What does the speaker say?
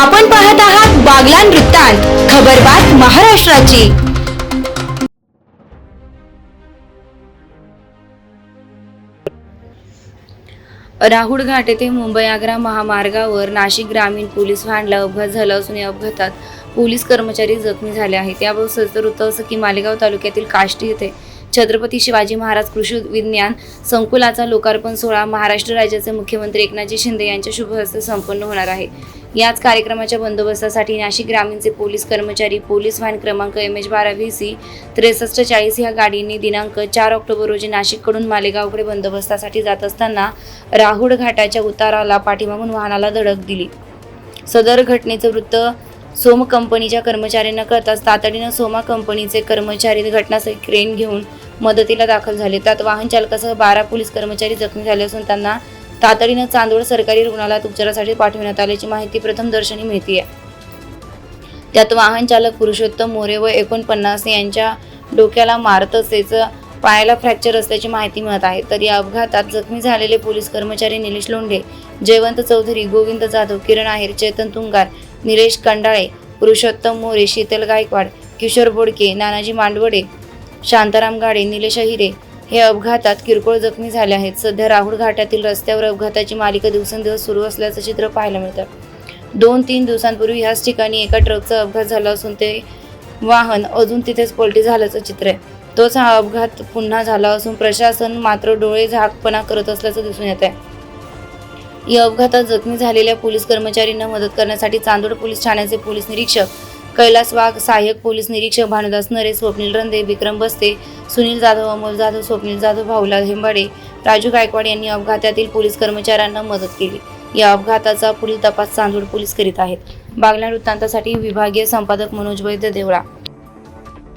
आपण पाहत आहात बागलान वृत्तांत खबरबात महाराष्ट्राची. राहुल घाट येथे मुंबई आग्रा महामार्गावर नाशिक ग्रामीण पोलीस व्हॅनला अपघात झाला असून या अपघातात पोलीस कर्मचारी जखमी झाले आहेत. याबाबत सदर वृत्त असं की मालेगाव तालुक्यातील काष्टी येथे छत्रपती शिवाजी महाराज कृषी विज्ञान संकुलाचा लोकार्पण सोहळा महाराष्ट्र राज्याचे मुख्यमंत्री एकनाथजी शिंदे यांच्या शुभहस्ते संपन्न होणार आहे. याच कार्यक्रमाच्या बंदोबस्तासाठी नाशिक ग्रामीणचे पोलीस कर्मचारी पोलीस व्हॅन क्रमांक एम एच बारा व्ही सी त्रेसष्ट चाळीस ह्या गाडीने दिनांक चार ऑक्टोबर रोजी नाशिककडून मालेगावकडे बंदोबस्तासाठी जात असताना राहुड घाटाच्या उताराला पाठीमागून वाहनाला धडक दिली. सदर घटनेचं वृत्त सोम कंपनीच्या कर्मचाऱ्यांना कळताच तातडीनं सोमा कंपनीचे कर्मचारी घटनास्थळी क्रेन घेऊन मदतीला दाखल झाले. त्यात वाहन चालकासह बारा पोलीस कर्मचारी जखमी झाले असून त्यांना तातडीनं चांदोड सरकारी रुग्णालयात उपचारासाठी पाठवण्यात आल्याची माहिती प्रथम दर्शनी मिळते त्यात वाहन चालक पुरुषोत्तम मोरे व एकोणपन्नास यांच्या डोक्याला मार तसेच पायाला फ्रॅक्चर असल्याची माहिती मिळत आहे. तर या अपघातात जखमी झालेले पोलीस कर्मचारी निलेश लोंढे जयवंत चौधरी गोविंद जाधव किरण आहेर चेतन तुंगार निलेश कंडाळे पुरुषोत्तम मोरे शीतल गायकवाड किशोर बोडके नानाजी मांडवडे शांताराम गाडे निलेश हिरे हे अपघातात किरकोळ जखमी झाले आहेत. सध्या राहुल घाटातील रस्त्यावर अपघाताची मालिका दिवसेंदिवस सुरू असल्याचं चित्र पाहायला मिळतं. दोन तीन दिवसांपूर्वी ह्याच ठिकाणी एका ट्रकचा अपघात झाला असून ते वाहन अजून तिथेच पलटी झाल्याचं चित्र आहे. तोच हा अपघात पुन्हा झाला असून प्रशासन मात्र डोळे झाकपणा करत असल्याचं दिसून येत आहे या अपघातात जखमी झालेल्या पोलीस कर्मचाऱ्यांना मदत करण्यासाठी चांदोड पोलीस ठाण्याचे पोलीस निरीक्षक कैलास वाघ सहाय्यक पोलीस निरीक्षक भानुदास नरे स्वप्नील रंदे विक्रम बस्ते सुनील जाधव अमोल जाधव स्वप्नील जाधव भाऊलाल हेंबाडे राजू गायकवाड यांनी अपघातातील पोलीस कर्मचाऱ्यांना मदत केली. या अपघाताचा पुढील तपास चांदोड पोलीस करीत आहेत. बागला वृत्तांतासाठी विभागीय संपादक मनोज वैद्य देवळा.